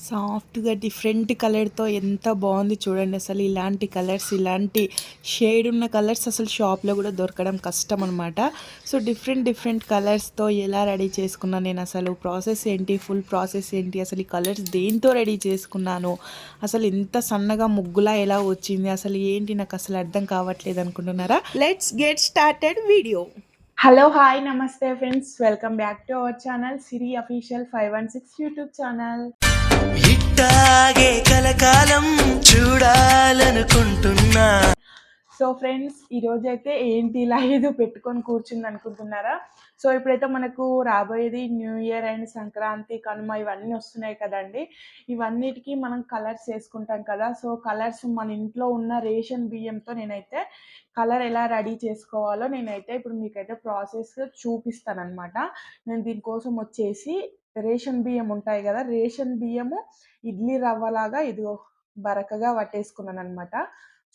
సాఫ్ట్గా డిఫరెంట్ కలర్తో ఎంత బాగుంది చూడండి అసలు ఇలాంటి కలర్స్ ఇలాంటి షేడ్ ఉన్న కలర్స్ అసలు షాప్లో కూడా దొరకడం కష్టం అనమాట సో డిఫరెంట్ డిఫరెంట్ కలర్స్తో ఎలా రెడీ చేసుకున్నాను నేను అసలు? ప్రాసెస్ ఏంటి? ఫుల్ ప్రాసెస్ ఏంటి? అసలు ఈ కలర్స్ దేంతో రెడీ చేసుకున్నాను? అసలు ఇంత సన్నగా ముగ్గులా ఎలా వచ్చింది? అసలు ఏంటి? నాకు అసలు అర్థం కావట్లేదు అనుకుంటున్నారా? Let's get started video hello hi namaste friends welcome back to our channel Siri official five one six YouTube channel ఇట్టాగే కలకాలం చూడాలనుకుంటున్నా. సో ఫ్రెండ్స్ ఈరోజు అయితే ఏంటి ఇలా ఏదో పెట్టుకొని కూర్చుంది అనుకుంటున్నారా? సో ఇప్పుడైతే మనకు రాబోయేది new year and Sankranti Kanuma ఇవన్నీ వస్తున్నాయి కదండి. ఇవన్నిటికీ మనం కలర్స్ వేసుకుంటాం కదా. సో కలర్స్ మన ఇంట్లో ఉన్న రేషన్ బియ్యంతో నేనైతే కలర్ ఎలా రెడీ చేసుకోవాలో నేనైతే ఇప్పుడు మీకైతే ప్రాసెస్ చూపిస్తాను అనమాట నేను దీనికోసం వచ్చేసి రేషన్ బియ్యం ఉంటాయి కదా రేషన్ బియ్యము ఇడ్లీ రవ్వలాగా ఇదిగో బరకగా పట్టేసుకున్నాను అనమాట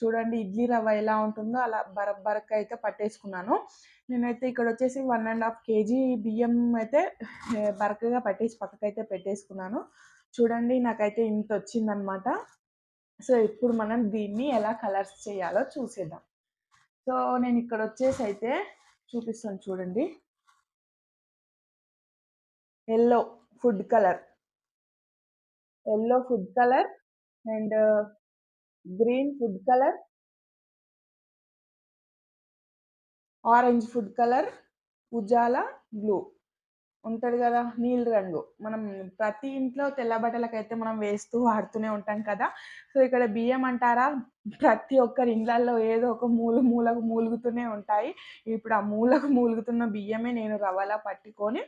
చూడండి ఇడ్లీ రవ్వ ఎలా ఉంటుందో అలా బర బరక అయితే పట్టేసుకున్నాను. నేనైతే ఇక్కడ వచ్చేసి వన్ అండ్ హాఫ్ కేజీ బియ్యం అయితే బరకగా పట్టేసి పక్కకైతే పెట్టేసుకున్నాను. చూడండి నాకైతే ఇంత వచ్చిందనమాట సో ఇప్పుడు మనం దీన్ని ఎలా కలర్స్ చేయాలో చూసేద్దాం. సో నేను ఇక్కడ వచ్చేసి అయితే చూపిస్తాను చూడండి. Yellow food colour yellow food colour and green food colour orange food colour Ujala blue ఉంటుంది కదా నీలి రంగు. మనం ప్రతి ఇంట్లో తెల్ల బట్టలకైతే మనం వేస్తూ వాడుతూనే ఉంటాం కదా. సో ఇక్కడ బియ్యం అంటారా? ప్రతి ఒక్కరి ఇండ్లల్లో ఏదో ఒక మూల మూలకు మూలుగుతూనే ఉంటాయి. ఇప్పుడు ఆ మూలకు మూలుగుతున్న బియ్యమే నేను రవ్వలా పట్టుకొని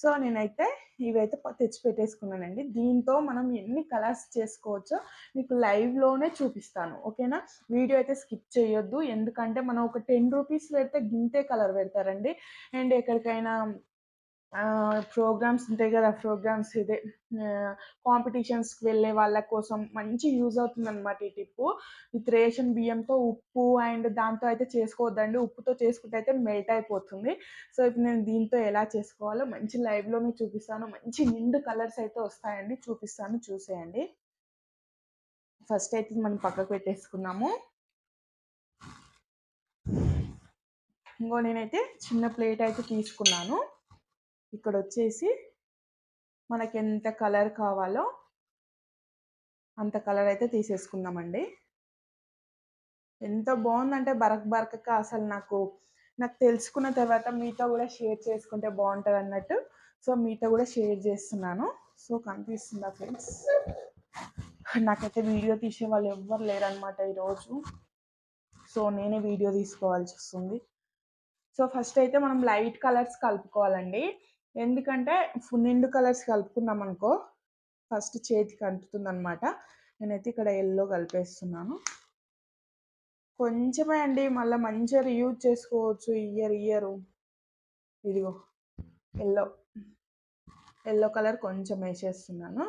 సో నేనైతే ఇవైతే తెచ్చి పెట్టేసుకున్నానండి. దీంతో మనం ఎన్ని కలర్స్ చేసుకోవచ్చో మీకు లైవ్లోనే చూపిస్తాను ఓకేనా? వీడియో అయితే స్కిప్ చేయొద్దు. ఎందుకంటే మనం ఒక టెన్ రూపీస్ పెడితే గింతే కలర్ పెడతారండి. అండ్ ఎక్కడికైనా ప్రోగ్రామ్స్ ఉంటాయి కదా ప్రోగ్రామ్స్ ఇదే. కాంపిటీషన్స్కి వెళ్ళే వాళ్ళ కోసం మంచి యూజ్ అవుతుంది అనమాట ఈ టిప్పు. విత్ రేషన్ బియ్యంతో ఉప్పు అండ్ దాంతో అయితే చేసుకోవద్దండి. ఉప్పుతో చేసుకుంటే అయితే మెల్ట్ అయిపోతుంది. సో ఇప్పుడు నేను దీంతో ఎలా చేసుకోవాలో మంచి లైవ్లో మీకు చూపిస్తాను. మంచి నిండు కలర్స్ అయితే వస్తాయండి. చూపిస్తాను చూసేయండి. ఫస్ట్ అయితే మనం పక్కకు పెట్టేసుకున్నాము. ఇంకో నేనైతే చిన్న ప్లేట్ అయితే తీసుకున్నాను. ఇక్కడ వచ్చేసి మనకి ఎంత కలర్ కావాలో అంత కలర్ అయితే తీసేసుకుందామండి. ఎంత బాగుందంటే బరక్ బరకగా అసలు నాకు నాకు తెలుసుకున్న తర్వాత మీతో కూడా షేర్ చేసుకుంటే బాగుంటుంది అన్నట్టు సో మీతో కూడా షేర్ చేస్తున్నాను. సో కనిపిస్తుందా ఫ్రెండ్స్? నాకైతే వీడియో తీసే వాళ్ళు ఎవ్వరు లేరనమాట ఈరోజు. సో నేనే వీడియో తీసుకోవాల్సి వస్తుంది. సో ఫస్ట్ అయితే మనం లైట్ కలర్స్ కలుపుకోవాలండి. ఎందుకంటే ఫుల్ నిండు కలర్స్ కలుపుకున్నాం అనుకో ఫస్ట్ చేతికి అంటుతుంది అనమాట నేనైతే ఇక్కడ ఎల్లో కలిపేస్తున్నాను. కొంచెమే అండి మళ్ళీ మంచిగా యూజ్ చేసుకోవచ్చు. Year year. ఇదిగో ఎల్లో. ఎల్లో కలర్ కొంచెం వేసేస్తున్నాను.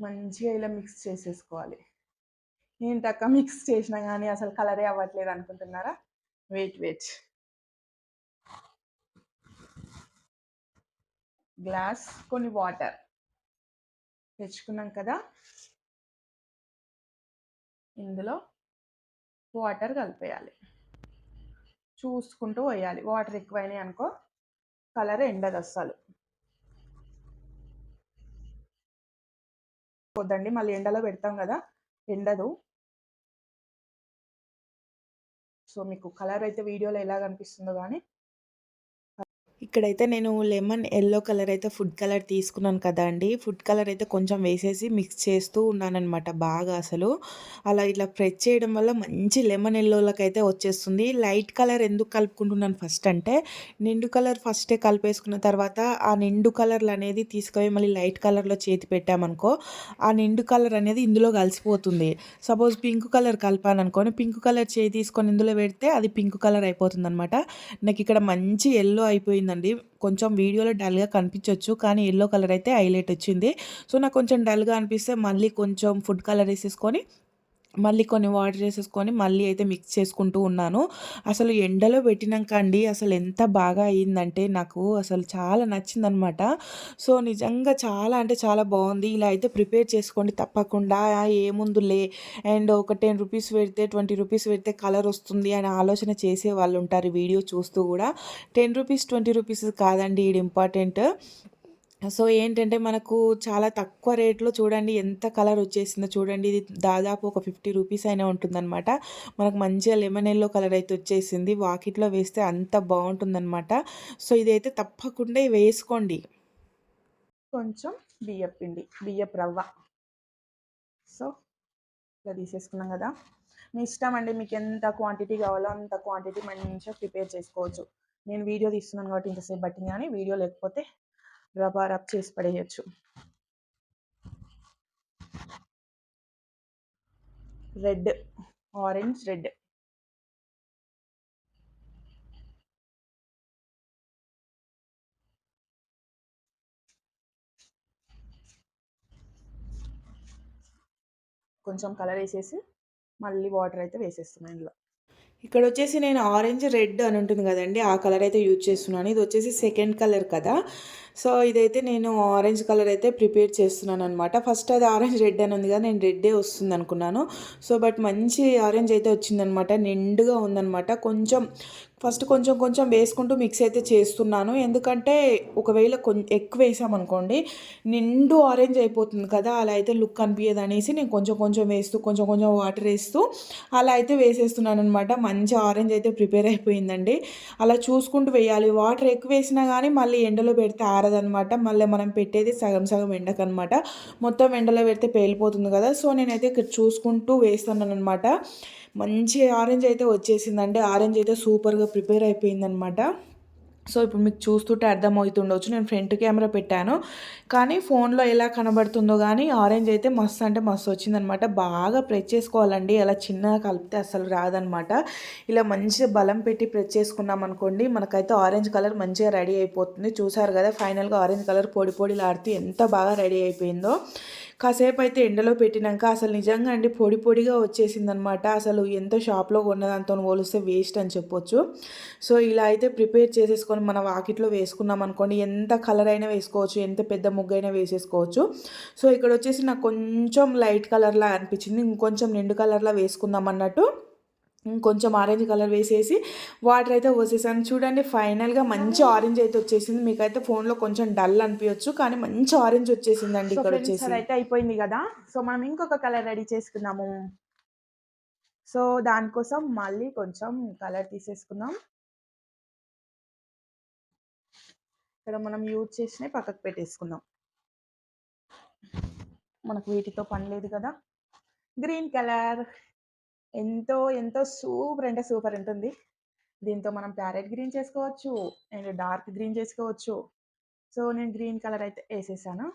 మంచిగా ఇలా మిక్స్ చేసేసుకోవాలి. ఏంటక్క మిక్స్ చేసినా కానీ అసలు కలరే అవ్వట్లేదు అనుకుంటున్నారా? వెయిట్ వెయిట్ గ్లాస్ కొన్ని వాటర్ తెచ్చుకున్నాం కదా. ఇందులో వాటర్ కలిపేయాలి. చూసుకుంటూ వేయాలి. వాటర్ ఎక్కువైనాయి అనుకో కలర్ ఎండదు అస్సలు. వద్దండి మళ్ళీ ఎండలో పెడతాం కదా ఎండదు. సో మీకు కలర్ అయితే వీడియోలో ఎలా కనిపిస్తుందో కానీ ఇక్కడైతే నేను లెమన్ ఎల్లో కలర్ అయితే ఫుడ్ కలర్ తీసుకున్నాను కదా అండి. ఫుడ్ కలర్ అయితే కొంచెం వేసేసి మిక్స్ చేస్తూ ఉన్నానమాట బాగా అసలు. అలా ఇట్లా ప్రెస్ చేయడం వల్ల మంచి లెమన్ ఎల్లోలకు అయితే వచ్చేస్తుంది. లైట్ కలర్ ఎందుకు కలుపుకుంటున్నాను ఫస్ట్ అంటే నిండు కలర్ ఫస్టే కలిపేసుకున్న తర్వాత ఆ నిండు కలర్లు అనేది తీసుకొని మళ్ళీ లైట్ కలర్లో చేతి పెట్టామనుకో ఆ నిండు కలర్ అనేది ఇందులో కలిసిపోతుంది. సపోజ్ పింక్ కలర్ కలిపాను అనుకోని పింక్ కలర్ చేయి తీసుకొని ఇందులో పెడితే అది పింక్ కలర్ అయిపోతుంది అనమాట నాకు ఇక్కడ మంచి ఎల్లో అయిపోయింది. అయిపోయిందండి కొంచెం వీడియోలో డల్గా కనిపించవచ్చు కానీ ఎల్లో కలర్ అయితే హైలైట్ వచ్చింది. సో నాకు కొంచెం డల్గా అనిపిస్తే మళ్ళీ కొంచెం ఫుడ్ కలర్ వేసేసుకొని మళ్ళీ కొన్ని వాటర్ వేసేసుకొని మళ్ళీ అయితే మిక్స్ చేసుకుంటూ ఉన్నాను. అసలు ఎండలో పెట్టినాక అండి అసలు ఎంత బాగా అయ్యిందంటే నాకు అసలు చాలా నచ్చిందనమాట. సో నిజంగా చాలా అంటే చాలా బాగుంది. ఇలా అయితే ప్రిపేర్ చేసుకోండి తప్పకుండా. ఏముందులే. అండ్ ఒక టెన్ రూపీస్ పెడితే ట్వంటీ రూపీస్ పెడితే కలర్ వస్తుంది అని ఆలోచన చేసే వాళ్ళు ఉంటారు వీడియో చూస్తూ కూడా. టెన్ రూపీస్ ట్వంటీ రూపీస్ కాదండి ఇది ఇంపార్టెంట్. సో ఏంటంటే మనకు చాలా తక్కువ రేట్లో చూడండి ఎంత కలర్ వచ్చేసిందో చూడండి. ఇది దాదాపు ఒక ఫిఫ్టీ రూపీస్ అయినా ఉంటుందన్నమాట. మనకు మంచిగా లెమన్ ఎల్లో కలర్ అయితే వచ్చేసింది. వాకిట్లో వేస్తే అంత బాగుంటుందన్నమాట. సో ఇదైతే తప్పకుండా వేసుకోండి. కొంచెం బియ్యం పిండి బియ్యపు రవ్వ. సో ఇలా తీసేసుకున్నాం కదా. మీ ఇష్టం అండి. మీకు ఎంత క్వాంటిటీ కావాలో అంత క్వాంటిటీ మంచిగా ప్రిపేర్ చేసుకోవచ్చు. నేను వీడియో తీస్తున్నాను కాబట్టి ఇంతసేపు బట్టింది కానీ వీడియో లేకపోతే రబా రబ్ చేసి పడేయచ్చు. రెడ్ ఆరెంజ్ రెడ్ కొంచెం కలర్ వేసేసి మళ్ళీ వాటర్ అయితే వేసేస్తున్నాను ఇందులో. ఇక్కడ వచ్చేసి నేను ఆరెంజ్ రెడ్ అని ఉంటుంది కదండి ఆ కలర్ అయితే యూజ్ చేస్తున్నాను. ఇది వచ్చేసి సెకండ్ కలర్ కదా. సో ఇదైతే నేను ఆరెంజ్ కలర్ అయితే ప్రిపేర్ చేస్తున్నాను అనమాట ఫస్ట్ అది ఆరెంజ్ రెడ్ అని ఉంది కదా నేను రెడ్డే వస్తుంది అనుకున్నాను సో బట్ మంచి ఆరెంజ్ అయితే వచ్చిందనమాట నిండుగా ఉందనమాట కొంచెం ఫస్ట్ కొంచెం కొంచెం వేసుకుంటూ మిక్స్ అయితే చేస్తున్నాను. ఎందుకంటే ఒకవేళ కొంచెం ఎక్కువ వేసామనుకోండి నిండు ఆరెంజ్ అయిపోతుంది కదా అలా అయితే లుక్ అనిపించదు అనేసి నేను కొంచెం కొంచెం వేస్తూ కొంచెం కొంచెం వాటర్ వేస్తూ అలా అయితే వేసేస్తున్నాను అనమాట మంచి ఆరెంజ్ అయితే ప్రిపేర్ అయిపోయిందండి. అలా చూసుకుంటూ వేయాలి. వాటర్ ఎక్కువ వేసినా కానీ మళ్ళీ ఎండలో పెడితే ఆరదనమాట మళ్ళీ మనం పెట్టేది సగం సగం ఎండకనమాట మొత్తం ఎండలో పెడితే పేలిపోతుంది కదా. సో నేనైతే ఇక్కడ చూసుకుంటూ వేస్తున్నాను అనమాట మంచి ఆరెంజ్ అయితే వచ్చేసిందండి. ఆరెంజ్ అయితే సూపర్గా ప్రిపేర్ అయిపోయిందనమాట సో ఇప్పుడు మీకు చూస్తుంటే అర్థమవుతుండొచ్చు. నేను ఫ్రంట్ కెమెరా పెట్టాను. కానీ ఫోన్లో ఎలా కనబడుతుందో కానీ ఆరెంజ్ అయితే మస్తు అంటే మస్తు వచ్చిందనమాట. బాగా ప్రెస్ చేసుకోవాలండి. అలా చిన్నగా కలిపితే అసలు రాదనమాట. ఇలా మంచిగా బలం పెట్టి ప్రెస్ చేసుకున్నాం అనుకోండి మనకైతే ఆరెంజ్ కలర్ మంచిగా రెడీ అయిపోతుంది. చూసారు కదా ఫైనల్గా ఆరెంజ్ కలర్ పొడి పొడిలాడుతూ ఎంత బాగా రెడీ అయిపోయిందో. కాసేపు అయితే ఎండలో పెట్టినాక అసలు నిజంగా అండి పొడి పొడిగా వచ్చేసిందనమాట. అసలు ఎంత షాప్లో కొన్నదంతో పోలిస్తే వేస్ట్ అని చెప్పొచ్చు. సో ఇలా అయితే ప్రిపేర్ చేసేసుకొని మన వాకిట్లో వేసుకున్నాం అనుకోండి ఎంత కలర్ అయినా వేసుకోవచ్చు ఎంత పెద్ద ముగ్గైనా వేసేసుకోవచ్చు. సో ఇక్కడ వచ్చేసి నాకు కొంచెం లైట్ కలర్లా అనిపించింది ఇంకొంచెం నిండు కలర్లా వేసుకుందాం అన్నట్టు. కొంచెం ఆరెంజ్ కలర్ వేసేసి వాటర్ అయితే పోసేసాను. చూడండి ఫైనల్గా మంచి ఆరెంజ్ అయితే వచ్చేసింది. మీకైతే ఫోన్లో కొంచెం డల్ అనిపించచ్చు కానీ మంచి ఆరెంజ్ వచ్చేసిందండి ఇక్కడ వచ్చేసి. అయితే అయిపోయింది కదా? సో మనం ఇంకొక కలర్ రెడీ చేసుకున్నాము సో దానికోసం మళ్ళీ కొంచెం కలర్ తీసేసుకుందాం. ఇక్కడ మనం యూజ్ చేసినవి పక్కకు పెట్టేసుకుందాం. మనకు వీటితో పని లేదు కదా? Green colour. ఎంతో ఎంతో సూపర్ అంటే సూపర్ ఉంటుంది. దీంతో మనం ప్యారెట్ గ్రీన్ చేసుకోవచ్చు అండ్ డార్క్ గ్రీన్ చేసుకోవచ్చు. సో నేను గ్రీన్ కలర్ అయితే వేసేసాను.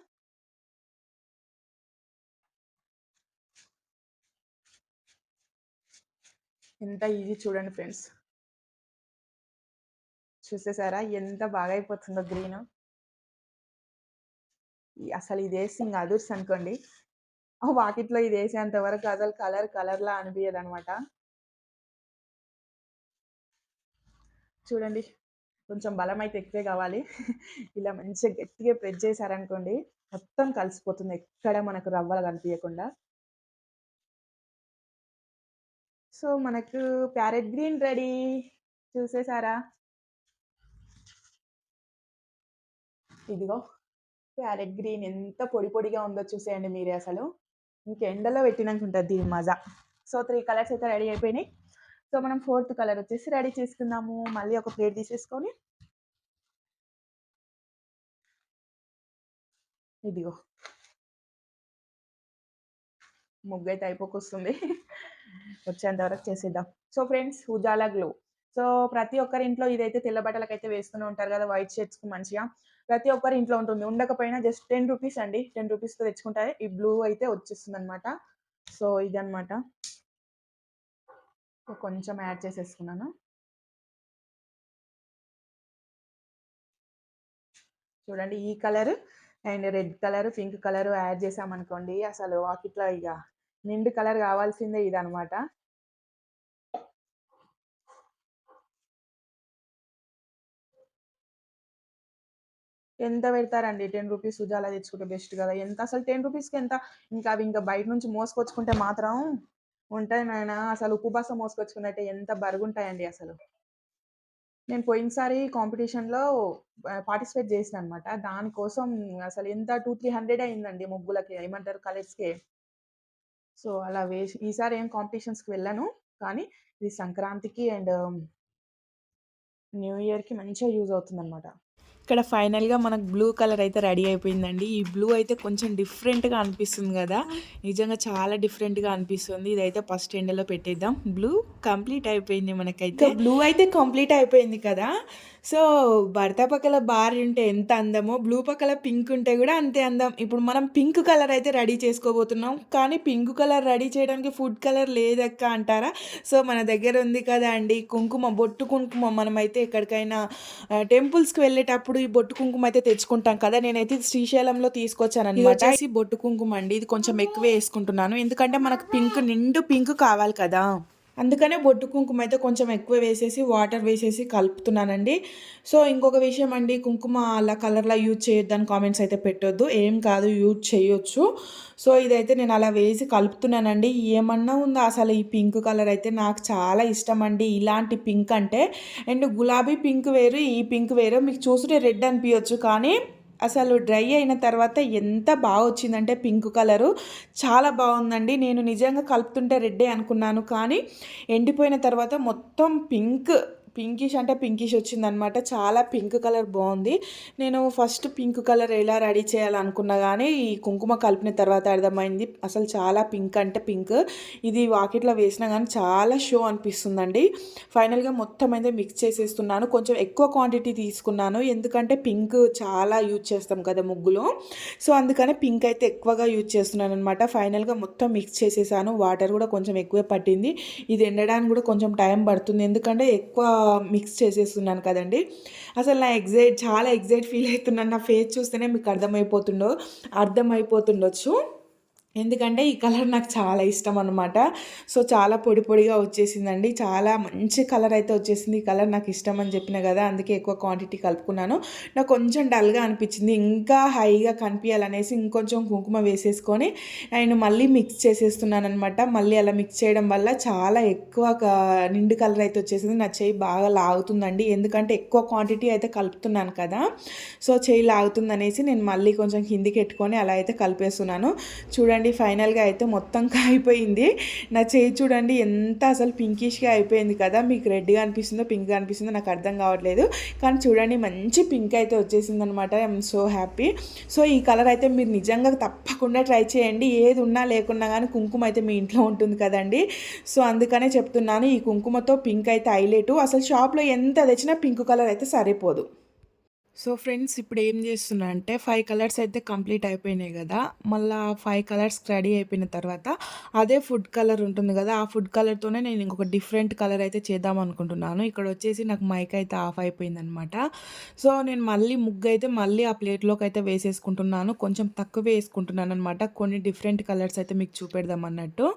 ఎంత ఈజీ చూడండి ఫ్రెండ్స్. చూసేసారా? ఎంత బాగా అయిపోతుందో గ్రీన్. అసలు ఇది వేసి ఇంకా అదుర్స్ అనుకోండి. వాకిట్లో ఇది వేసేంత వరకు అసలు కలర్ కలర్లా అనిపించదు అనమాట చూడండి కొంచెం బలం అయితే ఎక్కువే కావాలి. ఇలా మంచిగా గట్టిగా ప్రెస్ చేశారనుకోండి మొత్తం కలిసిపోతుంది. ఎక్కడ మనకు రవ్వలు కనిపించకుండా సో మనకు ప్యారెట్ గ్రీన్ రెడీ. చూసేసారా? ఇదిగో ప్యారెట్ గ్రీన్ ఎంత పొడి పొడిగా ఉందో చూసేయండి మీరే అసలు. ఇంకా ఎండలో పెట్టినాక ఉంటుంది దీని మజా. సో త్రీ కలర్స్ అయితే రెడీ అయిపోయినాయి. సో మనం ఫోర్త్ కలర్ వచ్చేసి రెడీ చేసుకుందాము. మళ్ళీ ఒక ప్లేట్ తీసేసుకొని ఇదిగో. ముగ్గు అయితే అయిపోకొస్తుంది. వచ్చేంత వరకు చేసేద్దాం. So friends Ujala glow so ప్రతి ఒక్కరి ఇంట్లో ఇదైతే తెల్ల బట్టలకైతే వేస్తూనే ఉంటారు కదా వైట్ షర్ట్స్కి మంచిగా. ప్రతి ఒక్కరి ఇంట్లో ఉంటుంది. ఉండకపోయినా జస్ట్ టెన్ రూపీస్ అండి. టెన్ రూపీస్తో తెచ్చుకుంటే ఈ బ్లూ అయితే వచ్చేస్తుంది అనమాట సో ఇదనమాట కొంచెం యాడ్ చేసేసుకున్నాను. చూడండి ఈ colour and red colour pink colour add చేసామనుకోండి అసలు వాకిట్లో ఇక నిండు కలర్ కావాల్సిందే ఇదనమాట. ఎంత పెడతారండి? 10 రూపీస్ ఉజాలా తెచ్చుకుంటే బెస్ట్ కదా ఎంత అసలు 10 రూపీస్‌కి ఎంత? ఇంకా అవి ఇంకా బయట నుంచి మోసుకొచ్చుకుంటే మాత్రం ఉంటాయి నాయనా అసలు ఉప్పు బస్త మోసుకొచ్చుకున్నట్టే ఎంత బరుగుంటాయండి అసలు. నేను పోయినసారి కాంపిటీషన్‌లో పార్టిసిపేట్ చేసిన అనమాట. దానికోసం అసలు ఎంత 2, 300 అయిందండి ముగ్గులకి ఏమంటారు కలర్స్‌కే. సో, అలా వేసి ఈసారి ఏం కాంపిటీషన్స్‌కి వెళ్ళను. కానీ ఇది సంక్రాంతికి అండ్ న్యూ ఇయర్‌కి మంచిగా యూజ్ అవుతుందనమాట. ఇక్కడ ఫైనల్‌గా మనకు బ్లూ కలర్ అయితే రెడీ అయిపోయిందండి. ఈ బ్లూ అయితే కొంచెం డిఫరెంట్‌గా అనిపిస్తుంది కదా నిజంగా చాలా డిఫరెంట్‌గా అనిపిస్తుంది. ఇదైతే ఫస్ట్ ఎండలో పెట్టేద్దాం. బ్లూ కంప్లీట్ అయిపోయింది మనకైతే. బ్లూ అయితే కంప్లీట్ అయిపోయింది కదా! సో, భర్త పక్కల బార్ ఉంటే ఎంత అందమో, బ్లూ పక్కల పింక్ ఉంటే కూడా అంతే అందం. ఇప్పుడు మనం పింక్ కలర్ అయితే రెడీ చేసుకోబోతున్నాం. కానీ పింక్ కలర్ రెడీ చేయడానికి ఫుడ్ కలర్ లేదక్క అంటారా? సో, మన దగ్గర ఉంది కదా అండి కుంకుమ, బొట్టు కుంకుమ మనమైతే ఎక్కడికైనా టెంపుల్స్‌కి వెళ్ళేటప్పుడు ఈ బొట్టు కుంకుమ అయితే తెచ్చుకుంటాం కదా! నేనైతే శ్రీశైలంలో తీసుకొచ్చాననమాట. వచ్చేసి బొట్టు కుంకుమ అండి. ఇది కొంచెం ఎక్కువ వేసుకుంటున్నాను ఎందుకంటే మనకు పింక్ నిండు పింక్ కావాలి కదా! అందుకనే బొట్టు కుంకుమ అయితే కొంచెం ఎక్కువ వేసేసి, వాటర్ వేసేసి కలుపుతున్నానండి. సో, ఇంకొక విషయం అండి కుంకుమ అలా కలర్‌లా యూజ్ చేయొద్దని కామెంట్స్ అయితే పెట్టొద్దు. ఏం కాదు యూజ్ చేయొచ్చు. సో, ఇదైతే నేను అలా వేసి కలుపుతున్నానండి. ఏమన్నా ఉందా అసలు ఈ పింక్ కలర్ అయితే నాకు చాలా ఇష్టం అండి ఇలాంటి పింక్ అంటే అండ్ గులాబీ పింక్ వేరు, ఈ పింక్ వేరు. మీకు చూస్తుంటే రెడ్ అనిపించచ్చు కానీ అసలు డ్రై అయిన తర్వాత ఎంత బాగా వచ్చిందంటే పింక్ కలరు చాలా బాగుందండి. నేను నిజంగా కలుపుతుంటే రెడ్డే అనుకున్నాను. కానీ ఎండిపోయిన తర్వాత మొత్తం పింక్ పింకిష్ అంటే పింకిష్ వచ్చిందనమాట. చాలా పింక్ కలర్ బాగుంది. నేను ఫస్ట్ పింక్ కలర్ ఎలా రెడీ చేయాలనుకున్నా కానీ ఈ కుంకుమ కలిపిన తర్వాత అర్థమైంది. అసలు చాలా పింక్ అంటే పింక్. ఇది వాకిట్లో వేసినా కానీ చాలా షో అనిపిస్తుందండి. ఫైనల్‌గా మొత్తం అయితే మిక్స్ చేసేస్తున్నాను. కొంచెం ఎక్కువ క్వాంటిటీ తీసుకున్నాను. ఎందుకంటే పింక్ చాలా యూజ్ చేస్తాం కదా ముగ్గులో. సో, అందుకనే పింక్ అయితే ఎక్కువగా యూజ్ చేస్తున్నాననమాట. ఫైనల్‌గా మొత్తం మిక్స్ చేసేసాను. వాటర్ కూడా కొంచెం ఎక్కువే పట్టింది. ఇది ఎండడానికి కూడా కొంచెం టైం పడుతుంది. ఎందుకంటే ఎక్కువ మిక్స్ చేసేస్తున్నాను కదండీ! అసలు నా ఎక్సైట్ చాలా ఎగ్జైట్ ఫీల్ అవుతున్నాను నా ఫేస్ చూస్తేనే మీకు అర్థమైపోతుండో అర్థమైపోతుండొచ్చు. ఎందుకంటే ఈ కలర్ నాకు చాలా ఇష్టం అనమాట. సో, చాలా పొడి పొడిగా వచ్చేసిందండి. చాలా మంచి కలర్ అయితే వచ్చేసింది. ఈ కలర్ నాకు ఇష్టం అని చెప్పిన కదా! అందుకే ఎక్కువ క్వాంటిటీ కలుపుకున్నాను. నాకు కొంచెం డల్‌గా అనిపించింది. ఇంకా హైగా కనిపియాలనేసి ఇంకొంచెం కుంకుమ వేసేసుకొని నేను మళ్ళీ మిక్స్ చేసేస్తున్నాను అనమాట మళ్ళీ అలా మిక్స్ చేయడం వల్ల చాలా ఎక్కువ నిండు కలర్ అయితే వచ్చేసింది. నా చేయి బాగా లాగుతుందండి. ఎందుకంటే ఎక్కువ క్వాంటిటీ అయితే కలుపుతున్నాను కదా! సో, చేయి లాగుతుందనేసి నేను మళ్ళీ కొంచెం కిందికి ఎట్టుకొని అలా అయితే కలిపేస్తున్నాను. చూడండి ఫైనల్‌గా అయితే మొత్తం కాయిపోయింది నా చేయి చూడండి ఎంత అసలు పింకిష్‌గా అయిపోయింది కదా! మీకు రెడ్‌గా అనిపిస్తుందో, పింక్‌గా అనిపిస్తుందో నాకు అర్థం కావట్లేదు. కానీ చూడండి మంచి పింక్ అయితే వచ్చేసింది అనమాట ఐఎమ్ సో హ్యాపీ. సో, ఈ కలర్ అయితే మీరు నిజంగా తప్పకుండా ట్రై చేయండి. ఏది ఉన్నా లేకున్నా కానీ కుంకుమ అయితే మీ ఇంట్లో ఉంటుంది కదండీ! సో, అందుకనే చెప్తున్నాను. ఈ కుంకుమతో పింక్ అయితే హైలైటు. అసలు షాప్‌లో ఎంత తెచ్చినా పింక్ కలర్ అయితే సరిపోదు. సో, ఫ్రెండ్స్ ఇప్పుడు ఏం చేస్తున్నా అంటే ఫైవ్ కలర్స్ అయితే కంప్లీట్ అయిపోయినాయి కదా. మళ్ళీ ఫైవ్ కలర్స్ రెడీ అయిపోయిన తర్వాత అదే ఫుడ్ కలర్ ఉంటుంది కదా ఆ ఫుడ్ కలర్‌తోనే నేను ఇంకొక డిఫరెంట్ కలర్ అయితే చేద్దాం అనుకుంటున్నాను. ఇక్కడ వచ్చేసి నాకు మైక్ అయితే ఆఫ్ అయిపోయిందనమాట. సో, నేను మళ్ళీ ముగ్గు అయితే మళ్ళీ ఆ ప్లేట్‌లోకి అయితే వేసేసుకుంటున్నాను. కొంచెం తక్కువే వేసుకుంటున్నాననమాట. కొన్ని డిఫరెంట్ కలర్స్ అయితే మీకు చూపెడదాం అన్నట్టు.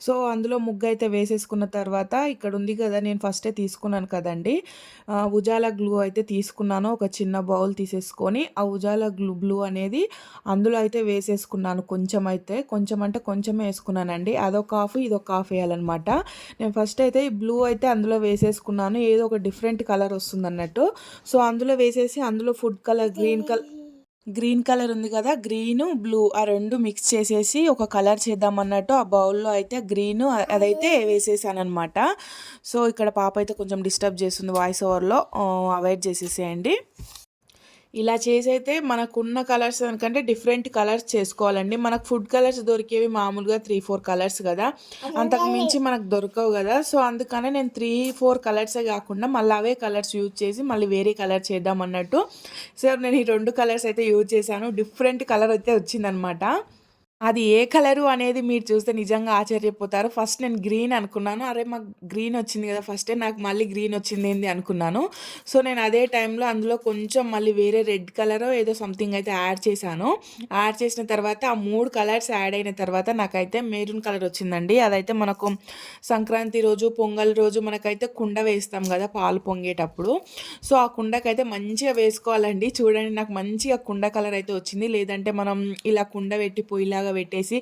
సో, అందులో ముగ్గు అయితే వేసేసుకున్న తర్వాత ఇక్కడ ఉంది కదా! నేను ఫస్టే తీసుకున్నాను కదండీ! ఉజాల గ్లూ అయితే తీసుకున్నాను. ఒక చిన్న బౌల్ తీసేసుకొని ఆ ఉజాల గ్లూ బ్లూ అనేది అందులో అయితే వేసేసుకున్నాను కొంచెం అయితే. కొంచెం అంటే కొంచెమే వేయాలండి అదొక హాఫ్, ఇదొక హాఫ్ వేయాలన్నమాట నేను ఫస్ట్ అయితే ఈ బ్లూ అయితే అందులో వేసేసుకున్నాను. ఏదో ఒక డిఫరెంట్ కలర్ వస్తుందన్నట్టు. సో, అందులో వేసేసి అందులో food colour green colour green colour ఉంది కదా! గ్రీను, బ్లూ ఆ రెండు మిక్స్ చేసేసి ఒక కలర్ చేద్దామన్నట్టు ఆ బౌల్‌లో అయితే గ్రీను అదైతే వేసేసాననమాట. సో, ఇక్కడ పాప అయితే కొంచెం డిస్టర్బ్ చేస్తుంది వాయిస్ ఓవర్‌లో. అవాయిడ్ చేసేసేయండి. ఇలా చేసైతే మనకున్న కలర్స్ దానికంటే డిఫరెంట్ కలర్స్ చేసుకోవాలండి. మనకు ఫుడ్ కలర్స్ దొరికేవి మామూలుగా 3, 4 కలర్స్ గదా! అంతకు మించి మనకు దొరకవు గదా! సో, అందుకనే నేను 3, 4 కలర్సే గాకుండా మళ్ళీ అవే కలర్స్ యూజ్ చేసి మళ్ళీ వేరే కలర్ చేద్దాం అన్నట్టు. సో, నేను ఈ 2 కలర్స్ అయితే యూజ్ చేశాను. డిఫరెంట్ కలర్ అయితే వచ్చిందనమాట. అది ఏ కలరు అనేది మీరు చూస్తే నిజంగా ఆశ్చర్యపోతారు. ఫస్ట్ నేను గ్రీన్ అనుకున్నాను. అరే! మాకు గ్రీన్ వచ్చింది కదా! ఫస్టే నాకు మళ్ళీ గ్రీన్ వచ్చిందేంది అనుకున్నాను. సో, నేను అదే టైంలో అందులో కొంచెం మళ్ళీ వేరే రెడ్ కలరో ఏదో సంథింగ్ అయితే యాడ్ చేశాను. యాడ్ చేసిన తర్వాత ఆ మూడు కలర్స్ యాడ్ అయిన తర్వాత నాకైతే మెరూన్ కలర్ వచ్చిందండి. అదైతే మనకు సంక్రాంతి రోజు, పొంగల్ రోజు మనకైతే కుండ వేస్తాం కదా! పాలు పొంగేటప్పుడు. సో, ఆ కుండకైతే మంచిగా వేసుకోవాలండి. చూడండి నాకు మంచిగా కుండ కలర్ అయితే వచ్చింది. లేదంటే మనం ఇలా కుండ పెట్టి పొయ్యిలాగా పెట్టేసి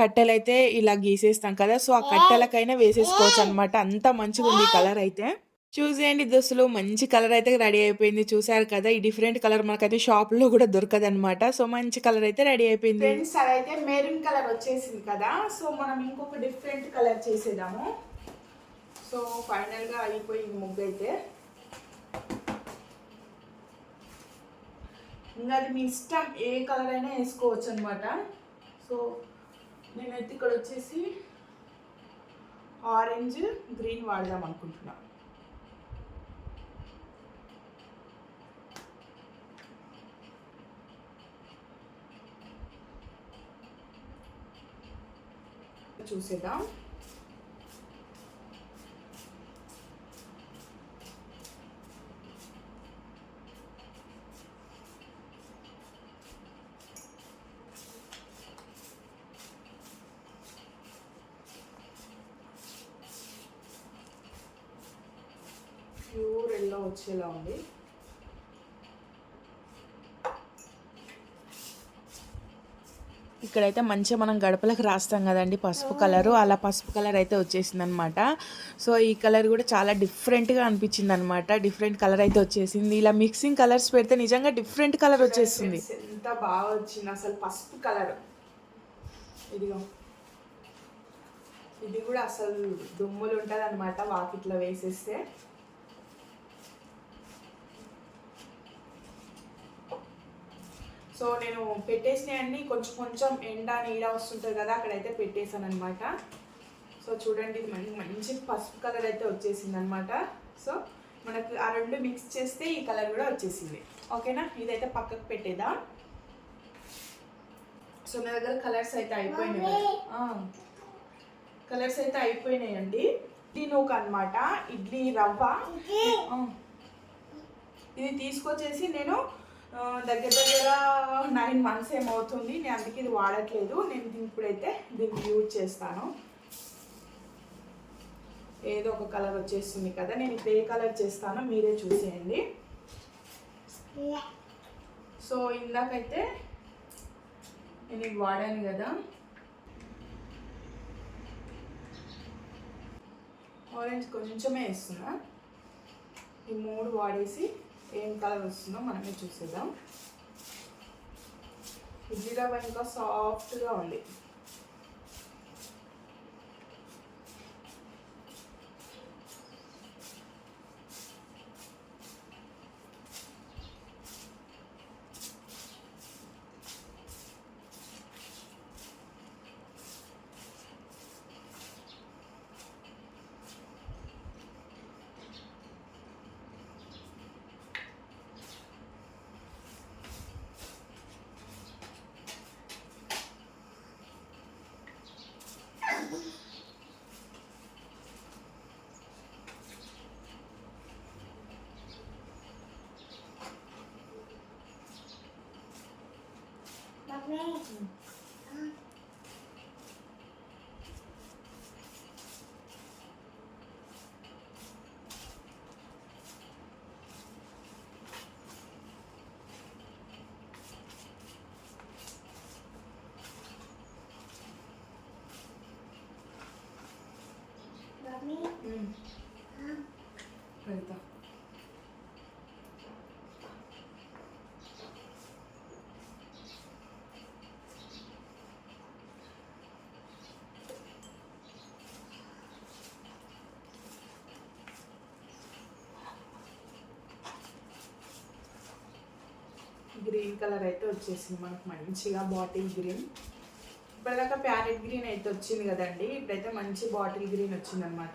కట్టెలైతే ఇలా గీసేస్తాం కదా! సో, ఆ కట్టెలకైనా వేసేసుకోవచ్చు అనమాట అంత మంచిగా ఉంది కలర్ అయితే. చూసేయండి దుస్తులు మంచి కలర్ అయితే రెడీ అయిపోయింది. చూసారు కదా! ఈ డిఫరెంట్ కలర్ మనకైతే షాప్లో కూడా దొరకదనమాట. సో, మంచి కలర్ అయితే రెడీ అయిపోయింది. ఫ్రెండ్స్ అదైతే మెరూన్ కలర్ వచ్చేసింది కదా! సో, మనం ఇంకొక డిఫరెంట్ కలర్ చేసేదాము సో, ఫైనల్‌గా అయిపోయింది ముగ్గు అయితే ఇంకా అది మీ ఇష్టం. ఏ కలర్ అయినా వేసుకోవచ్చు అనమాట సో, నేనైతే ఇక్కడ వచ్చేసి ఆరెంజ్, గ్రీన్ వాడదాం అనుకుంటున్నా. చూసేద్దాం. వచ్చేలా ఉంది. ఇక్కడైతే మంచిగా మనం గడపలకు రాస్తాం కదండీ పసుపు కలరు. అలా పసుపు కలర్ అయితే వచ్చేసిందనమాట. సో, ఈ కలర్ కూడా చాలా డిఫరెంట్‌గా అనిపించిందనమాట. డిఫరెంట్ కలర్ అయితే వచ్చేసింది. ఇలా మిక్సింగ్ కలర్స్ పెడితే నిజంగా డిఫరెంట్ కలర్ వచ్చేస్తుంది. ఎంత బాగా వచ్చింది అసలు పసుపు కలర్. ఇదిగో. ఇది కూడా అసలు దుమ్ములు ఉంటదనమాట వాకిట్లో వేసేస్తే. సో, నేను పెట్టేసినయన్నీ కొంచెం కొంచెం ఎండ, నీడ వస్తుంటది కదా! అక్కడైతే పెట్టేసాననమాట. సో, చూడండి ఇది మంచి పసుపు కలర్ అయితే వచ్చేసిందనమాట. సో, మనకు ఆ 2 మిక్స్ చేస్తే ఈ కలర్ కూడా వచ్చేసింది. ఓకేనా? ఇదైతే పక్కకు పెట్టేద్దాం. సో, నా దగ్గర కలర్స్ అయితే అయిపోయినాయి! కలర్స్ అయితే అయిపోయినాయండి. ఇడ్లీ నూక అనమాట. ఇడ్లీ రవ్వ. ఇది తీసుకొచ్చేసి నేను దగ్గర దగ్గర నైన్ మంత్స్ ఏమవుతుంది నేను అందుకే ఇది వాడట్లేదు. నేను దీన్ని ఇప్పుడైతే దీన్ని యూజ్ చేస్తాను. ఏదో ఒక కలర్ వచ్చేస్తుంది కదా! నేను ఇప్పుడు ఏ కలర్ చేస్తానో మీరే చూసేయండి. సో, ఇందాకైతే నేను ఇది వాడాను కదా! ఆరెంజ్ కొంచెమే వేస్తున్నా ఈ మూడు వాడేసి ఏం కలర్ వస్తుందో మనమే చూసేద్దాం. ఇడ్లీ రవ్వ ఇంకా సాఫ్ట్‌గా ఉంది. హ్మ్. పెడతా. గ్రీన్ కలర్ అయితే వచ్చేసింది మనకు మంచిగా బాటిల్ గ్రీన్. ఇప్పటిదాకా ప్యారెట్ గ్రీన్ అయితే వచ్చింది కదండి ఇప్పుడైతే మంచి బాటిల్ గ్రీన్ వచ్చిందనమాట.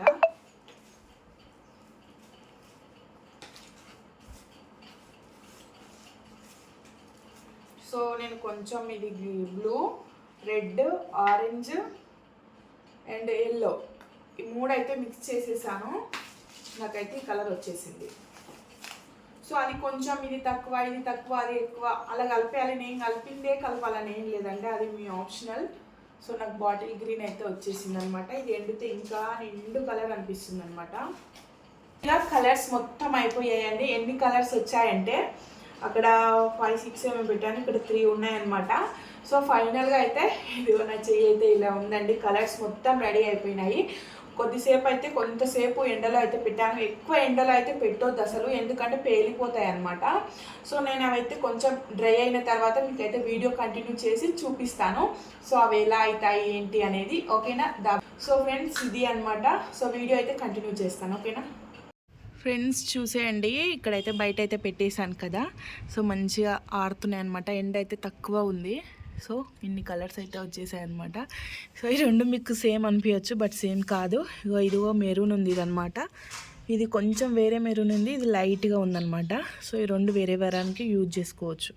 సో, నేను కొంచెం ఇది blue red orange and yellow ఈ మూడు అయితే మిక్స్ చేసేసాను నాకైతే ఈ కలర్ వచ్చేసింది సో అది కొంచెం ఇది తక్కువ ఇది తక్కువ అది ఎక్కువ. అలా కలిపేయాలి నేను కలిపిందే కలపాలని ఏం లేదండి. అది మీ ఆప్షనల్ సో నాకు బాటిల్ గ్రీన్ అయితే వచ్చేసింది అనమాట ఇది ఎండితే ఇంకా నిండు కలర్ అనిపిస్తుంది అనమాట ఇలా కలర్స్ మొత్తం అయిపోయాయండి. ఎన్ని కలర్స్ వచ్చాయంటే అక్కడ ఫైవ్ సిక్స్ ఏమో పెట్టాను. ఇక్కడ త్రీ ఉన్నాయన్నమాట. సో ఫైనల్గా అయితే ఇది నా చెయ్యి అయితే ఇలా ఉందండి. కలర్స్ మొత్తం రెడీ అయిపోయినాయి. కొద్దిసేపు అయితే కొంతసేపు ఎండలో అయితే పెట్టాను. ఎక్కువ ఎండలో అయితే పెట్టొద్దు అసలు ఎందుకంటే పేలిపోతాయి అనమాట సో నేను అవైతే కొంచెం డ్రై అయిన తర్వాత మీకైతే వీడియో కంటిన్యూ చేసి చూపిస్తాను. సో అవి ఎలా అవుతాయి ఏంటి అనేది ఓకేనా? ద సో ఫ్రెండ్స్ ఇది అన్నమాట. సో వీడియో అయితే కంటిన్యూ చేస్తాను ఓకేనా? ఫ్రెండ్స్ చూసేయండి. ఇక్కడైతే బయట అయితే పెట్టేశాను కదా. సో మంచిగా ఆడుతున్నాయి అనమాట ఎండ అయితే తక్కువ ఉంది. సో ఇన్ని కలర్స్ అయితే వచ్చేసాయి అనమాట సో ఈ రెండు మీకు సేమ్ అనిపించచ్చు బట్ సేమ్ కాదు. ఇగో ఇదిగో మెరూన్ ఉంది ఇదనమాట ఇది కొంచెం వేరే మెరూన్ ఉంది ఇది లైట్గా ఉందనమాట సో ఈ రెండు వేరే వేరానికి యూజ్ చేసుకోవచ్చు.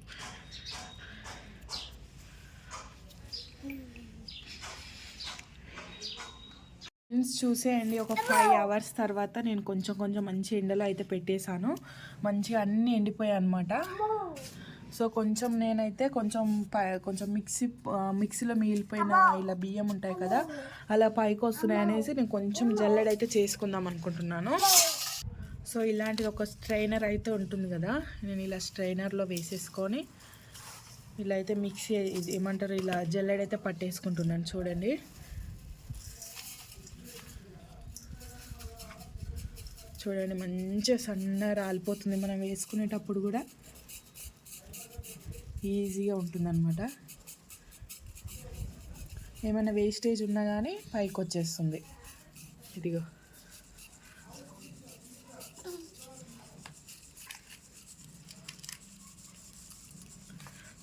ఫ్రెండ్స్ చూసేయండి ఒక ఫైవ్ అవర్స్ తర్వాత నేను కొంచెం కొంచెం మంచి ఎండలో అయితే పెట్టేశాను. మంచిగా అన్నీ ఎండిపోయాయి అనమాట సో కొంచెం నేనైతే కొంచెం ప- కొంచెం మిక్సీ మిక్సీలో మిగిలిపోయిన ఇలా బియ్యం ఉంటాయి కదా అలా పైకి వస్తున్నాయి అనేసి నేను కొంచెం జల్లెడైతే చేసుకుందాం అనుకుంటున్నాను. సో ఇలాంటిది ఒక స్ట్రైనర్ అయితే ఉంటుంది కదా నేను ఇలా స్ట్రైనర్లో వేసేసుకొని ఇలా అయితే మిక్సీ ఏమంటారు ఇలా జల్లెడైతే పట్టేసుకుంటున్నాను చూడండి. చూడండి మంచిగా సన్న రాలిపోతుంది మనం వేసుకునేటప్పుడు కూడా. ఈజీగా ఉంటుందన్నమాట. ఏమైనా వేస్టేజ్ ఉన్నా కానీ పైకి వచ్చేస్తుంది ఇదిగో.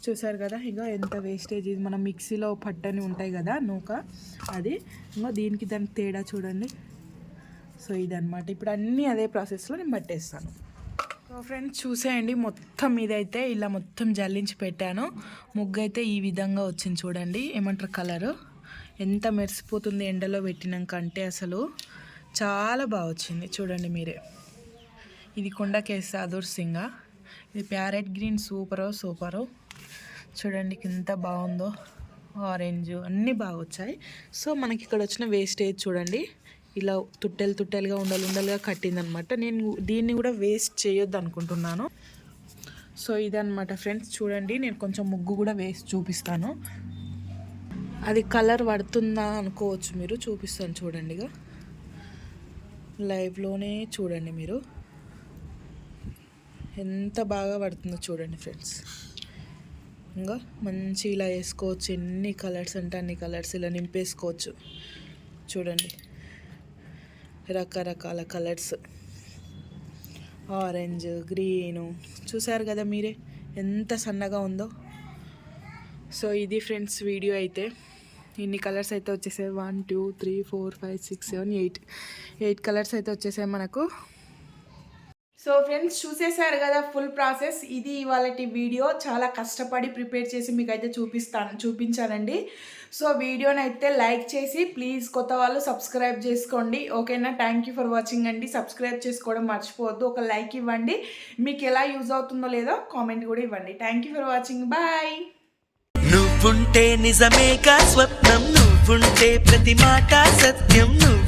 చూసారు కదా? ఇంకా ఎంత వేస్టేజ్. ఇది మనం మిక్సీలో పట్టని ఉంటాయి కదా నూక? అది. ఇంకా దీనికి దానికి తేడా చూడండి. సో ఇదన్నమాట. ఇప్పుడు అన్నీ అదే ప్రాసెస్లో నేను పట్టేస్తాను. సో ఫ్రెండ్స్ చూసేయండి. మొత్తం ఇదైతే ఇలా మొత్తం జల్లించి పెట్టాను. ముగ్గు అయితే ఈ విధంగా వచ్చింది చూడండి. ఏమంటారు కలరు? ఎంత మెరిసిపోతుంది ఎండలో పెట్టినాక అంటే అసలు చాలా బాగా వచ్చింది. చూడండి మీరే. ఇది కొండకేసి అదూర్ సింగ. ఇది ప్యారెట్ గ్రీన్ సూపరు సూపరు. చూడండి ఎంత బాగుందో. ఆరెంజ్ అన్నీ బాగా వచ్చాయి. సో మనకి ఇక్కడ వచ్చిన వేస్టేజ్ చూడండి. ఇలా తుట్టెలు తుట్టెలుగా ఉండలు ఉండలుగా కట్టిందనమాట. నేను దీన్ని కూడా వేస్ట్ చేయొద్దు అనుకుంటున్నాను. సో ఇదనమాట ఫ్రెండ్స్ చూడండి నేను కొంచెం ముగ్గు కూడా వేసి చూపిస్తాను. అది కలర్ పడుతుందా అనుకోవచ్చు మీరు చూపిస్తాను చూడండి ఇక లైవ్లోనే చూడండి మీరు. ఎంత బాగా పడుతుందో చూడండి ఫ్రెండ్స్. ఇంకా మంచి ఇలా వేసుకోవచ్చు ఎన్ని కలర్స్ అంటే అన్ని కలర్స్ ఇలా నింపేసుకోవచ్చు. చూడండి. రకరకాల కలర్స్. Orange green. చూసారు కదా మీరే? ఎంత సన్నగా ఉందో. సో ఇది ఫ్రెండ్స్ వీడియో అయితే. ఇన్ని కలర్స్ అయితే వచ్చేసాయి. One two three four five six seven eight. Eight colours అయితే వచ్చేసాయి మనకు. సో ఫ్రెండ్స్ చూసేశారు కదా ఫుల్ ప్రాసెస్ ఇది ఇవాళ వీడియో. చాలా కష్టపడి ప్రిపేర్ చేసి మీకు అయితే చూపిస్తాను చూపించానండి. సో వీడియోని అయితే లైక్ చేసి ప్లీజ్ కొత్త వాళ్ళు సబ్స్క్రైబ్ చేసుకోండి. ఓకేనా? థ్యాంక్ యూ ఫర్ వాచింగ్ అండి. సబ్స్క్రైబ్ చేసుకోవడం మర్చిపోవద్దు. ఒక లైక్ ఇవ్వండి. మీకు ఎలా యూజ్ అవుతుందో లేదో కామెంట్ కూడా ఇవ్వండి. Thank you for watching bye నువ్వుంటే నిజమేగా స్వప్నం. నువ్వుంటే ప్రతి మాట సత్యం. నువ్వు